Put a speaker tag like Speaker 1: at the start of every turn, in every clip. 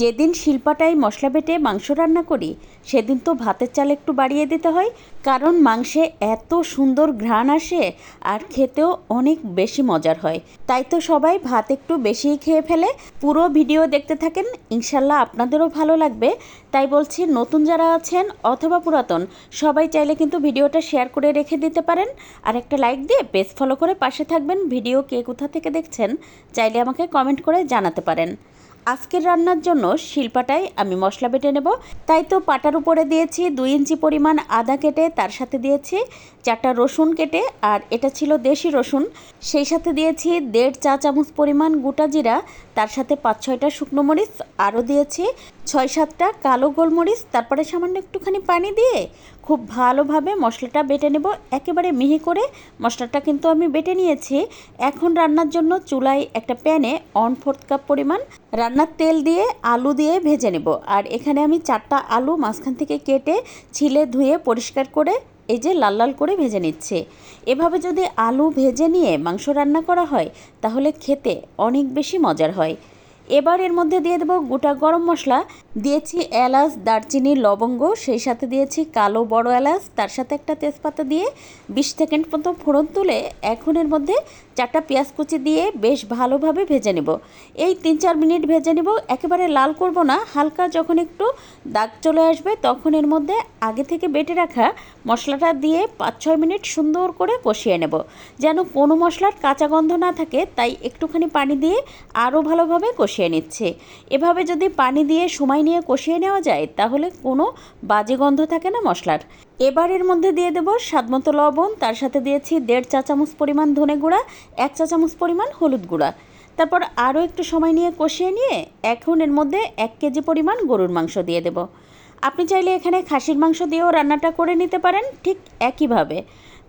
Speaker 1: যেদিন শিল্পাটাই মশলা বেটে মাংস রান্না করি, সেদিন তো ভাতের চাল একটু বাড়িয়ে দিতে হয়, কারণ মাংসে এত সুন্দর ঘ্রাণ আসে আর খেতেও অনেক বেশি মজার হয়। তাই তো সবাই ভাত একটু বেশিই খেয়ে ফেলে। পুরো ভিডিও দেখতে থাকেন, ইনশাল্লাহ আপনাদেরও ভালো লাগবে। তাই বলছি, নতুন যারা আছেন অথবা পুরাতন, সবাই চাইলে কিন্তু ভিডিওটা শেয়ার করে রেখে দিতে পারেন। আর একটা লাইক দিয়ে পেজ ফলো করে পাশে থাকবেন। ভিডিও কে কোথা থেকে দেখছেন, চাইলে আমাকে কমেন্ট করে জানাতে পারেন। আজকের রান্নার জন্য শিলপাটায় আমি মশলা বেটে নেব। তাই তো পাটার উপরে দিয়েছি দুই ইঞ্চি পরিমাণ আদা কেটে, তার সাথে দিয়েছি চারটা রসুন কেটে, আর এটা ছিল দেশি রসুন। সেই সাথে দিয়েছি দেড় চা চামচ পরিমাণ গোটা জিরা, তার সাথে পাঁচ ছয়টা শুকনো মরিচ, আরও দিয়েছি ছয় সাতটা কালো গোলমরিচ, তারপরে সামান্য একটুখানি পানি দিয়ে খুব ভালোভাবে মশলাটা বেটে নেব। একেবারে মিহি করে মশলাটা কিন্তু আমি বেটে নিয়েছি। এখন রান্নার জন্য চুলায় একটা প্যানে অন ফোর্থ কাপ পরিমাণ রান্নার তেল দিয়ে আলু দিয়ে ভেজে নেব। আর এখানে আমি চারটা আলু মাঝখান থেকে কেটে ছিলে ধুয়ে পরিষ্কার করে এই যে লাল লাল করে ভেজে নিচ্ছে। এভাবে যদি আলু ভেজে নিয়ে মাংস রান্না করা হয়, তাহলে খেতে অনেক বেশি মজার হয়। এবার এর মধ্যে দিয়ে দেবো গোটা গরম মশলা। দিয়েছি এলাচ, দারচিনি, লবঙ্গ, সেই সাথে দিয়েছি কালো বড় এলাচ, তার সাথে একটা তেজপাতা দিয়ে বিশ সেকেন্ড মতো ফোড়ন তুলে এখন এর মধ্যে চারটা পেঁয়াজ কুচি দিয়ে বেশ ভালোভাবে ভেজে নেব। এই তিন চার মিনিট ভেজে নেব। একেবারে লাল করব না, হালকা যখন একটু দাগ চলে আসবে তখন এর মধ্যে আগে থেকে বেটে রাখা মশলাটা দিয়ে পাঁচ ছয় মিনিট সুন্দর করে কষিয়ে নেব। যেন কোনো মশলার কাঁচা গন্ধ না থাকে, তাই একটুখানি পানি দিয়ে আরও ভালোভাবে কষিয়ে নিচ্ছে। এভাবে যদি পানি দিয়ে সময় নিয়ে কষিয়ে নেওয়া যায়, তাহলে কোনো বাজে গন্ধ থাকে না মশলার। এবার এর মধ্যে দিয়ে দেবো স্বাদমতো লবণ, তার সাথে দিয়েছি দেড় চা চামচ পরিমাণ ধনে গুঁড়া, এক চা চামচ পরিমাণ হলুদ গুঁড়া। তারপর আরও একটু সময় নিয়ে কষিয়ে নিয়ে এখন এর মধ্যে এক কেজি পরিমাণ গরুর মাংস দিয়ে দেব। আপনি চাইলে এখানে খাসির মাংস দিয়েও রান্নাটা করে নিতে পারেন ঠিক একইভাবে।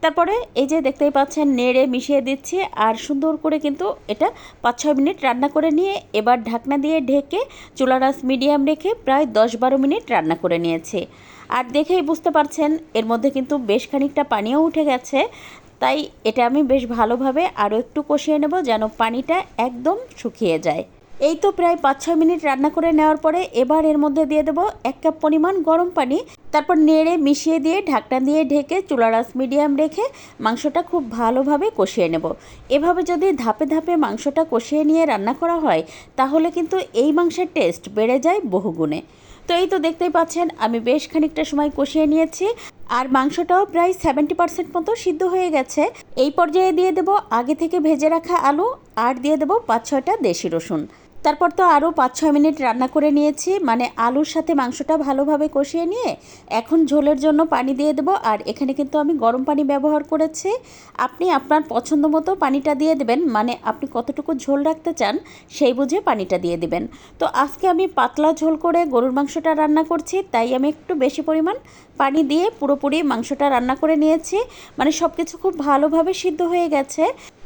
Speaker 1: তারপরে এই যে দেখতেই পাচ্ছেন, নেড়ে মিশিয়ে দিচ্ছি আর সুন্দর করে কিন্তু এটা পাঁচ ছয় মিনিট রান্না করে নিয়ে এবার ঢাকনা দিয়ে ঢেকে চুলার আঁচ মিডিয়াম রেখে প্রায় দশ বারো মিনিট রান্না করে নিয়েছি। আর দেখেই বুঝতে পারছেন, এর মধ্যে কিন্তু বেশ খানিকটা পানিও উঠে গেছে। তাই এটা আমি বেশ ভালোভাবে আরও একটু কষিয়ে নেব যেন পানিটা একদম শুকিয়ে যায়। এই তো প্রায় পাঁচ ছয় মিনিট রান্না করে নেওয়ার পরে এবার এর মধ্যে দিয়ে দেবো এক কাপ পরিমাণ গরম পানি। তারপর নেড়ে মিশিয়ে দিয়ে ঢাকনা দিয়ে ঢেকে চুলার আঁচ মিডিয়াম রেখে মাংসটা খুব ভালোভাবে কষিয়ে নেব। এভাবে যদি ধাপে ধাপে মাংসটা কষিয়ে নিয়ে রান্না করা হয়, তাহলে কিন্তু এই মাংসের টেস্ট বেড়ে যায় বহুগুণে। তো এই তো দেখতেই পাচ্ছেন, আমি বেশ খানিকটা সময় কষিয়ে নিয়েছি আর মাংসটাও প্রায় সেভেন্টি পার্সেন্ট মতো সিদ্ধ হয়ে গেছে। এই পর্যায়ে দিয়ে দেবো আগে থেকে ভেজে রাখা আলু আর দিয়ে দেবো পাঁচ ছয়টা দেশি রসুন। তারপর তো আরও পাঁচ, ছয় মিনিট রান্না করে নিয়েছি। মানে আলুর সাথে মাংসটা ভালোভাবে কষিয়ে নিয়ে এখন ঝোলের জন্য পানি দিয়ে দেবো। আর এখানে কিন্তু আমি গরম পানি ব্যবহার করেছি। আপনি আপনার পছন্দ মতো পানিটা দিয়ে দেবেন। মানে আপনি কতটুকু ঝোল রাখতে চান সেই বুঝে পানিটা দিয়ে দেবেন। তো আজকে আমি পাতলা ঝোল করে গরুর মাংসটা রান্না করছি। তাই আমি একটু বেশি পরিমাণ পানি দিয়ে পুরোপুরি মাংসটা রান্না করে নিয়েছি। মানে সব কিছু খুব ভালোভাবে সিদ্ধ হয়ে গেছে।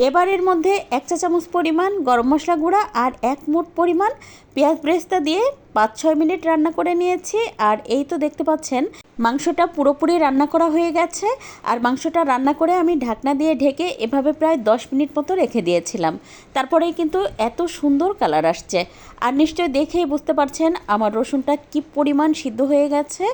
Speaker 1: এবার এর মধ্যে এক চা চামচ পরিমাণ গরম মশলা গুঁড়া আর এক মুঠ পরিমাণ পেঁয়াজ ব্রেস্তা দিয়ে পাঁচ ছয় মিনিট রান্না করে নিয়েছি। আর এই তো দেখতে পাচ্ছেন, মাংসটা পুরোপুরি রান্না করা হয়ে গেছে। আর মাংসটা রান্না করে আমি ঢাকনা দিয়ে ঢেকে এভাবে প্রায় দশ মিনিট মতো রেখে দিয়েছিলাম। তারপরেই কিন্তু এত সুন্দর কালার আসছে। আর নিশ্চয়ই দেখেই বুঝতে পারছেন আমার রসুনটা কি পরিমাণ সিদ্ধ হয়ে গেছে।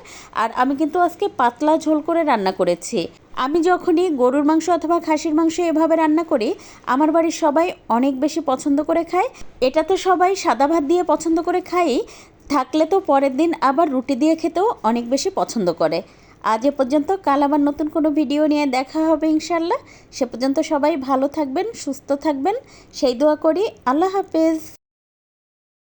Speaker 1: আর আমি কিন্তু আজকে পাতলা ঝোল করে রান্না করেছি। আমি যখনই গরুর মাংস অথবা খাসির মাংস এভাবে রান্না করি, আমার বাড়ির সবাই অনেক বেশি পছন্দ করে খায়। এটা তো সবাই সাদা ভাত দিয়ে পছন্দ করে খাই থাকলে তো পরের দিন আবার রুটি দিয়ে খেতেও অনেক বেশি পছন্দ করে। আজ এ পর্যন্ত, কাল আবার নতুন কোনো ভিডিও নিয়ে দেখা হবে ইনশাল্লাহ সে পর্যন্ত সবাই ভালো থাকবেন, সুস্থ থাকবেন। সেই দোয়া করি। আল্লাহ হাফেজ।